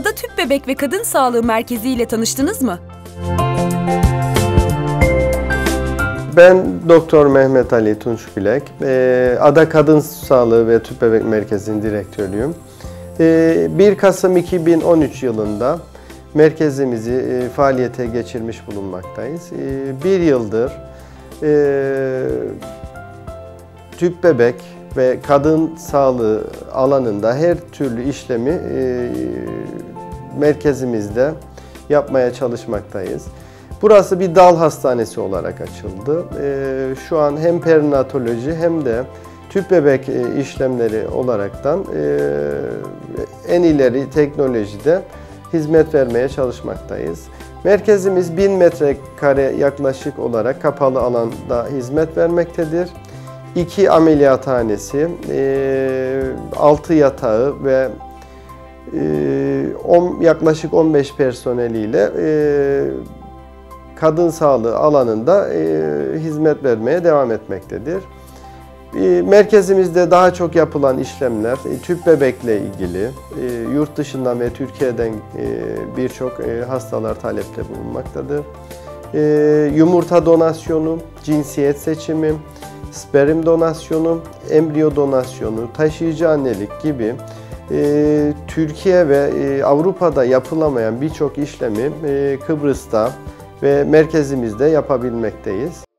Ada Tüp Bebek ve Kadın Sağlığı Merkezi ile tanıştınız mı? Ben Doktor Mehmet Ali Tunç Bilek. Ee, Ada Kadın Sağlığı ve Tüp Bebek Merkezi'nin direktörüyüm. Ee, 1 Kasım 2013 yılında merkezimizi e, faaliyete geçirmiş bulunmaktayız. Bir yıldır e, tüp bebek ve kadın sağlığı alanında her türlü işlemi e, merkezimizde yapmaya çalışmaktayız. Burası bir dal hastanesi olarak açıldı. E, Şu an hem perinatoloji hem de tüp bebek e, işlemleri olaraktan e, en ileri teknolojide hizmet vermeye çalışmaktayız. Merkezimiz 1000 metrekare yaklaşık olarak kapalı alanda hizmet vermektedir. 2 ameliyathanesi, 6 yatağı ve e, on- yaklaşık 15 personeliyle e, kadın sağlığı alanında e, hizmet vermeye devam etmektedir. E, Merkezimizde daha çok yapılan işlemler tüp bebekle ilgili, yurt dışından ve Türkiye'den birçok hastalar talepte bulunmaktadır. Yumurta donasyonu, cinsiyet seçimi, sperm donasyonu, embriyo donasyonu, taşıyıcı annelik gibi e, Türkiye ve e, Avrupa'da yapılamayan birçok işlemi e, Kıbrıs'ta ve merkezimizde yapabilmekteyiz.